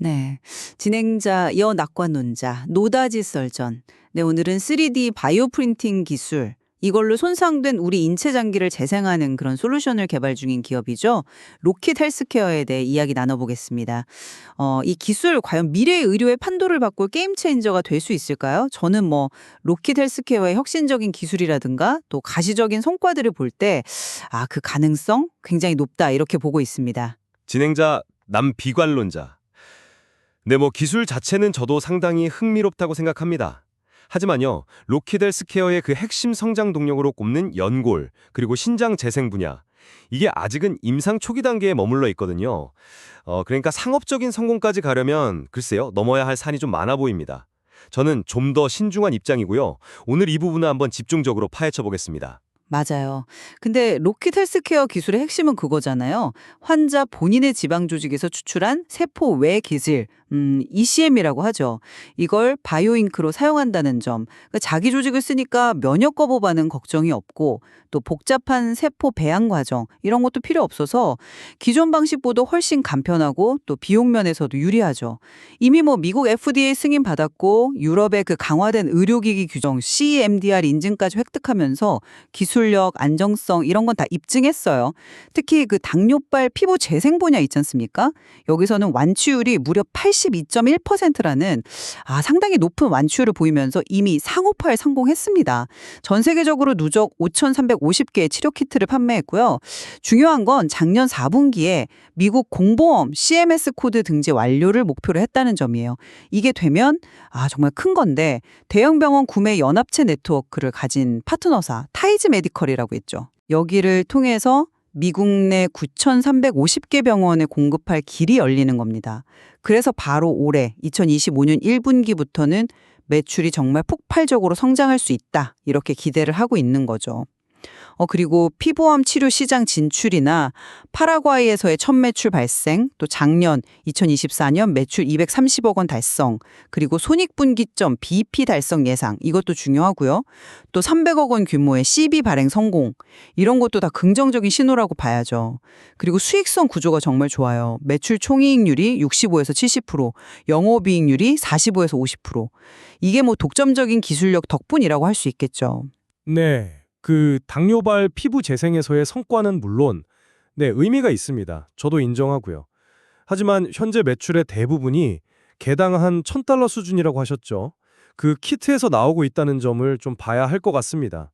네. 진행자 여 낙관론자 노다지 썰전. 네, 오늘은 3D 바이오 프린팅 기술 이걸로 손상된 우리 인체 장기를 재생하는 그런 솔루션을 개발 중인 기업이죠. 로킷 헬스케어에 대해 이야기 나눠보겠습니다. 어, 이 기술 과연 미래 의료의 판도를 바꿀 게임 체인저가 될 수 있을까요? 저는 뭐 로킷 헬스케어의 혁신적인 기술이라든가 또 가시적인 성과들을 볼 때 아, 그 가능성 굉장히 높다 이렇게 보고 있습니다. 진행자 남비관론자. 네, 뭐 기술 자체는 저도 상당히 흥미롭다고 생각합니다. 하지만요, 로키델스케어의 그 핵심 성장 동력으로 꼽는 연골, 그리고 신장 재생 분야. 이게 아직은 임상 초기 단계에 머물러 있거든요. 어, 그러니까 상업적인 성공까지 가려면 글쎄요, 넘어야 할 산이 좀 많아 보입니다. 저는 좀 더 신중한 입장이고요. 오늘 이 부분을 한번 집중적으로 파헤쳐 보겠습니다. 맞아요. 근데 로킷 헬스케어 기술의 핵심은 그거잖아요. 환자 본인의 지방 조직에서 추출한 세포 외 기질, 음, ECM이라고 하죠. 이걸 바이오잉크로 사용한다는 점. 그러니까 자기 조직을 쓰니까 면역 거부 반응 걱정이 없고 또 복잡한 세포 배양 과정 이런 것도 필요 없어서 기존 방식보다 훨씬 간편하고 또 비용 면에서도 유리하죠. 이미 뭐 미국 FDA 승인 받았고 유럽의 그 강화된 의료기기 규정 CMDR 인증까지 획득하면서 기술력, 안정성 이런 건 다 입증했어요. 특히 그 당뇨발 피부 재생 분야 있지 않습니까? 여기서는 완치율이 무려 82.1%라는 아, 상당히 높은 완치율을 보이면서 이미 상업화에 성공했습니다. 전 세계적으로 누적 5,350개의 치료 키트를 판매했고요. 중요한 건 작년 4분기에 미국 공보험 CMS 코드 등재 완료를 목표로 했다는 점이에요. 이게 되면 아, 정말 큰 건데 대형 병원 구매 연합체 네트워크를 가진 파트너사 타이즈 메디컬이라고 있죠. 여기를 통해서 미국 내 9,350개 병원에 공급할 길이 열리는 겁니다. 그래서 바로 올해 2025년 1분기부터는 매출이 정말 폭발적으로 성장할 수 있다. 이렇게 기대를 하고 있는 거죠. 어, 그리고 피부암 치료 시장 진출이나 파라과이에서의 첫 매출 발생, 또 작년 2024년 매출 230억 원 달성, 그리고 손익분기점 BP 달성 예상, 이것도 중요하고요. 또 300억 원 규모의 CB 발행 성공, 이런 것도 다 긍정적인 신호라고 봐야죠. 그리고 수익성 구조가 정말 좋아요. 매출 총이익률이 65에서 70%, 영업이익률이 45에서 50%. 이게 뭐 독점적인 기술력 덕분이라고 할 수 있겠죠. 네. 그 당뇨발 피부 재생에서의 성과는 물론 네, 의미가 있습니다. 저도 인정하고요. 하지만 현재 매출의 대부분이 개당 한 1000달러 수준이라고 하셨죠. 그 키트에서 나오고 있다는 점을 좀 봐야 할 것 같습니다.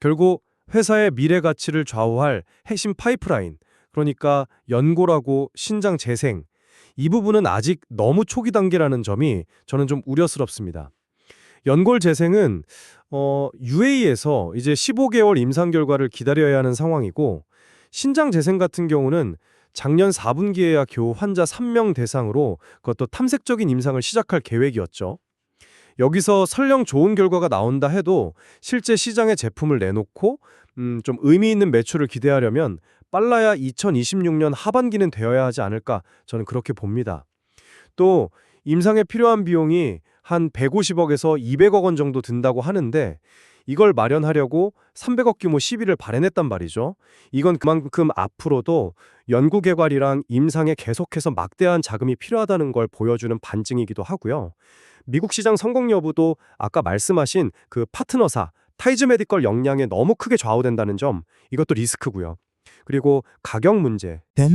결국 회사의 미래 가치를 좌우할 핵심 파이프라인, 그러니까 연골하고 신장 재생, 이 부분은 아직 너무 초기 단계라는 점이 저는 좀 우려스럽습니다. 연골 재생은 어, UAE에서 이제 15개월 임상 결과를 기다려야 하는 상황이고 신장 재생 같은 경우는 작년 4분기에야 겨우 환자 3명 대상으로 그것도 탐색적인 임상을 시작할 계획이었죠. 여기서 설령 좋은 결과가 나온다 해도 실제 시장에 제품을 내놓고 음, 좀 의미 있는 매출을 기대하려면 빨라야 2026년 하반기는 되어야 하지 않을까 저는 그렇게 봅니다. 또 임상에 필요한 비용이 한 150억에서 200억 원 정도 든다고 하는데 이걸 마련하려고 300억 규모 시비를 발행했단 말이죠. 이건 그만큼 앞으로도 연구 개발이랑 임상에 계속해서 막대한 자금이 필요하다는 걸 보여주는 반증이기도 하고요. 미국 시장 성공 여부도 아까 말씀하신 그 파트너사 타이즈 메디컬 역량에 너무 크게 좌우된다는 점 이것도 리스크고요. 그리고 가격 문제. 델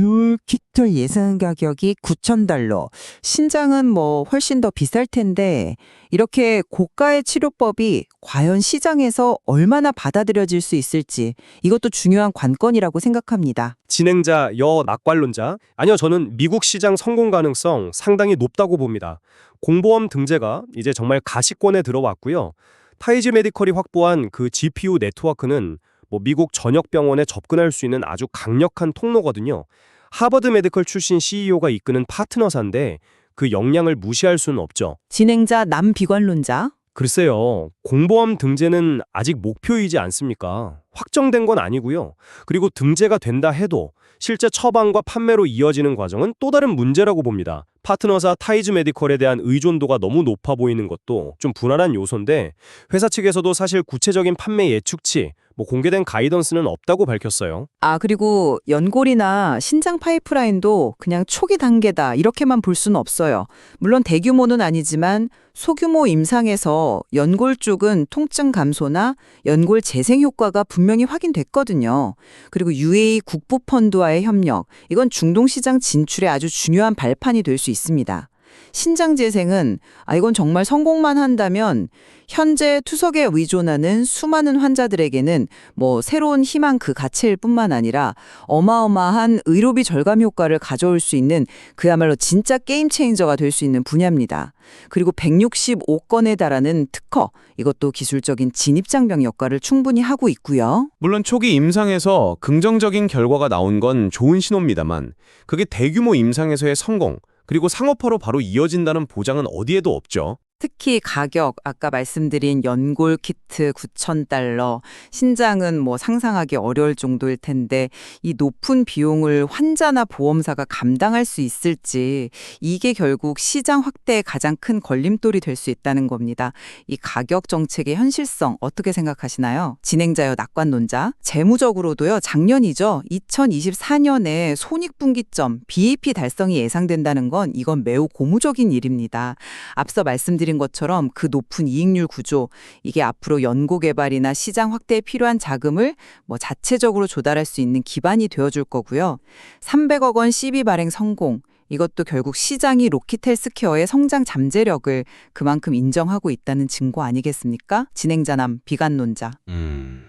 키트 예상 가격이 9,000달러. 신장은 뭐 훨씬 더 비쌀 텐데 이렇게 고가의 치료법이 과연 시장에서 얼마나 받아들여질 수 있을지 이것도 중요한 관건이라고 생각합니다. 진행자 여 낙관론자 아니요 저는 미국 시장 성공 가능성 상당히 높다고 봅니다. 공보험 등재가 이제 정말 가시권에 들어왔고요. 타이즈 메디컬이 확보한 그 GPU 네트워크는 뭐 미국 전역 병원에 접근할 수 있는 아주 강력한 통로거든요. 하버드 메디컬 출신 CEO가 이끄는 파트너사인데 그 역량을 무시할 수는 없죠. 진행자 남비관론자. 글쎄요, 공보험 등재는 아직 목표이지 않습니까? 확정된 건 아니고요. 그리고 등재가 된다 해도 실제 처방과 판매로 이어지는 과정은 또 다른 문제라고 봅니다. 파트너사 타이즈 메디컬에 대한 의존도가 너무 높아 보이는 것도 좀 불안한 요소인데 회사 측에서도 사실 구체적인 판매 예측치, 뭐 공개된 가이던스는 없다고 밝혔어요. 아, 그리고 연골이나 신장 파이프라인도 그냥 초기 단계다 이렇게만 볼 수는 없어요. 물론 대규모는 아니지만 소규모 임상에서 연골 쪽은 통증 감소나 연골 재생 효과가 분명히 확인됐거든요. 그리고 UAE 국부 펀드와의 협력, 이건 중동 시장 진출에 아주 중요한 발판이 될 수 있습니다. 신장 재생은 아 이건 정말 성공만 한다면 현재 투석에 의존하는 수많은 환자들에게는 뭐 새로운 희망 그 자체일 뿐만 아니라 어마어마한 의료비 절감 효과를 가져올 수 있는 그야말로 진짜 게임 체인저가 될 수 있는 분야입니다. 그리고 165건에 달하는 특허 이것도 기술적인 진입장벽 역할을 충분히 하고 있고요. 물론 초기 임상에서 긍정적인 결과가 나온 건 좋은 신호입니다만 그게 대규모 임상에서의 성공 그리고 상업화로 바로 이어진다는 보장은 어디에도 없죠. 특히 가격, 아까 말씀드린 연골 키트 9,000달러, 신장은 뭐 상상하기 어려울 정도일 텐데 이 높은 비용을 환자나 보험사가 감당할 수 있을지 이게 결국 시장 확대의 가장 큰 걸림돌이 될 수 있다는 겁니다. 이 가격 정책의 현실성 어떻게 생각하시나요? 진행자여 낙관론자. 재무적으로도요, 작년이죠. 2024년에 손익분기점, BEP 달성이 예상된다는 건 이건 매우 고무적인 일입니다. 앞서 말씀드린 것처럼 그 높은 이익률 구조, 이게 앞으로 연구 개발이나 시장 확대에 필요한 자금을 뭐 자체적으로 조달할 수 있는 기반이 되어줄 거고요. 300억 원 CB 발행 성공, 이것도 결국 시장이 로키트 헬스케어의 성장 잠재력을 그만큼 인정하고 있다는 증거 아니겠습니까? 진행자남 비관론자. 음,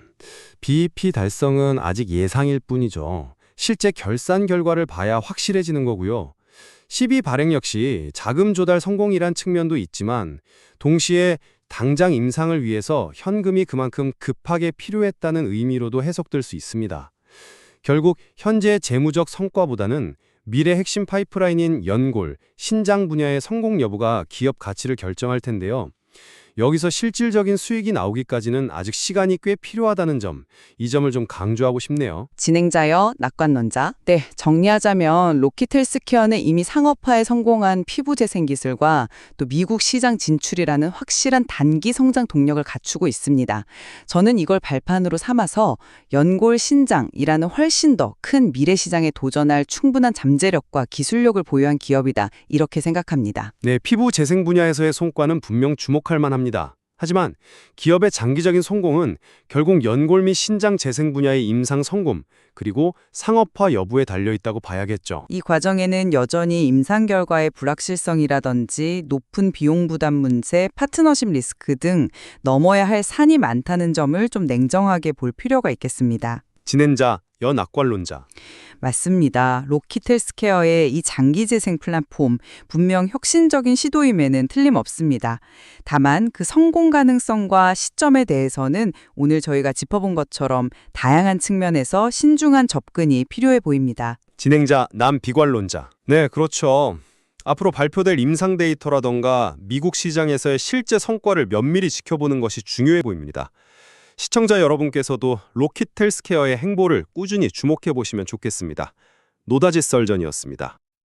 BEP 달성은 아직 예상일 뿐이죠. 실제 결산 결과를 봐야 확실해지는 거고요. 12 발행 역시 자금 조달 성공이란 측면도 있지만 동시에 당장 임상을 위해서 현금이 그만큼 급하게 필요했다는 의미로도 해석될 수 있습니다. 결국 현재 재무적 성과보다는 미래 핵심 파이프라인인 연골, 신장 분야의 성공 여부가 기업 가치를 결정할 텐데요. 여기서 실질적인 수익이 나오기까지는 아직 시간이 꽤 필요하다는 점, 이 점을 좀 강조하고 싶네요. 진행자여 낙관론자. 네, 정리하자면 로키트 헬스케어는 이미 상업화에 성공한 피부 재생 기술과 또 미국 시장 진출이라는 확실한 단기 성장 동력을 갖추고 있습니다. 저는 이걸 발판으로 삼아서 연골 신장이라는 훨씬 더 큰 미래 시장에 도전할 충분한 잠재력과 기술력을 보유한 기업이다. 이렇게 생각합니다. 네, 피부 재생 분야에서의 성과는 분명 주목할 만합니다. 하지만 기업의 장기적인 성공은 결국 연골 및 신장 재생 분야의 임상 성공, 그리고 상업화 여부에 달려 있다고 봐야겠죠. 이 과정에는 여전히 임상 결과의 불확실성이라든지 높은 비용 부담 문제, 파트너십 리스크 등 넘어야 할 산이 많다는 점을 좀 냉정하게 볼 필요가 있겠습니다. 진행자, 연악관론자. 맞습니다. 로키트 헬스케어의 이 장기 재생 플랫폼 분명 혁신적인 시도임에는 틀림없습니다. 다만 그 성공 가능성과 시점에 대해서는 오늘 저희가 짚어본 것처럼 다양한 측면에서 신중한 접근이 필요해 보입니다. 진행자, 남비관론자. 네, 그렇죠. 앞으로 발표될 임상 데이터라던가 미국 시장에서의 실제 성과를 면밀히 지켜보는 것이 중요해 보입니다. 시청자 여러분께서도 로킷 헬스케어의 행보를 꾸준히 주목해 보시면 좋겠습니다. 노다지 썰전이었습니다.